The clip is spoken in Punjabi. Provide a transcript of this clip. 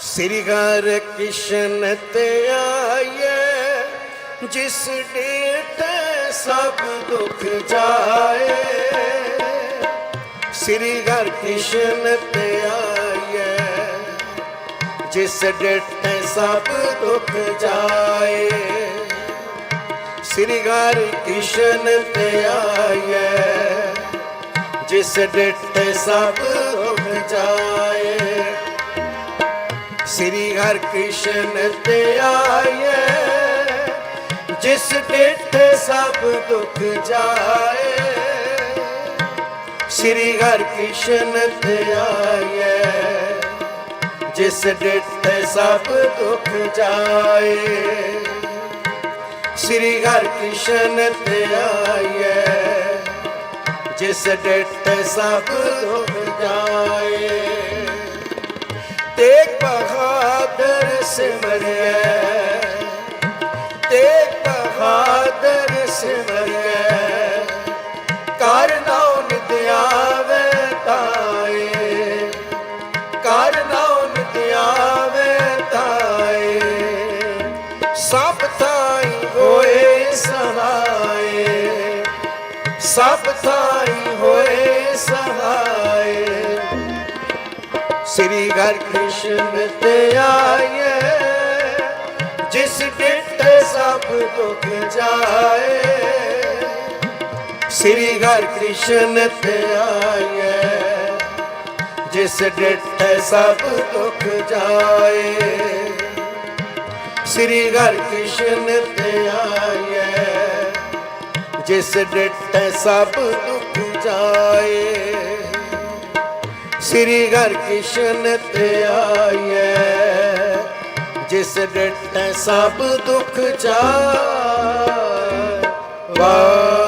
ਸ੍ਰੀ ਹਰਿ ਕ੍ਰਿਸ਼ਨ ਤੇ ਆਏ ਜਿਸ ਡੇਟ ਸਭ ਦੁੱਖ ਜਾਏ। ਸ੍ਰੀ ਹਰਿ ਕ੍ਰਿਸ਼ਨ ਤੇ ਆਏ ਜਿਸ ਡੇਟ ਸਭ ਦੁੱਖ ਜਾਏ। ਸ੍ਰੀ ਹਰਿ ਕ੍ਰਿਸ਼ਨ ਤੇ ਆਏ ਜਿਸ ਡਿੱਠ ਸਭ ਦੁਖ ਜਾਏ। ਸ੍ਰੀ ਹਰਿ ਕ੍ਰਿਸ਼ਨ ਤੇ ਆਏ ਜਿਸ ਡਿੱਠ ਸਭ ਦੁਖ ਜਾਏ। ਸ੍ਰੀ ਹਰਿ ਕ੍ਰਿਸ਼ਨ ਤੇ ਆਏ ਜਿਸ ਡਿੱਠ ਸਭ ਦੁਖ ਜਾਏ। ਸ੍ਰੀ ਹਰਿ ਕ੍ਰਿਸ਼ਨ ਤੇ ਆਏ ਜਿਸ ਡਿੱਠ ਸਭ ਦੁਖ ਜਾਏ। ਸਿਮਰਿਐ। ਤੇ ਬਹਾਦਰ ਸਿਮਰਿਐ। ਕਰ ਨਾਉ ਨਿਧਿਆਵੇ ਤਾਏ। ਕਰ ਨਾਉ ਨਿਧਿਆਵੇ ਤਾਏ। ਸਭ ਥਾਈ ਹੋਏ ਸਹਾਏ। ਸਭ ਥਾਈ ਸ੍ਰੀ ਘਰ ਕ੍ਰਿਸ਼ਨ ਤੇ ਆਏ ਜਿਸ ਡਿੱਠ ਸਭ ਦੁਖ ਜਾਏ। ਸ੍ਰੀ ਘਰ ਕ੍ਰਿਸ਼ਨ ਤੇ ਆਏ ਜਿਸ ਡਿੱਠ ਸਭ ਦੁਖ ਜਾਏ। ਸ੍ਰੀ ਘਰ ਕ੍ਰਿਸ਼ਨ ਤੇ ਆਏ ਜਿਸ ਡਿੱਠ ਸਭ ਦੁੱਖ ਜਾਏ। ਸ੍ਰੀ ਹਰਿ ਕ੍ਰਿਸ਼ਨ ਤੇ ਆਏ ਜਿਸ ਡਿੱਠ ਸਭ ਦੁਖ ਜਾਏ ਵਾਹਿਗੁਰੂ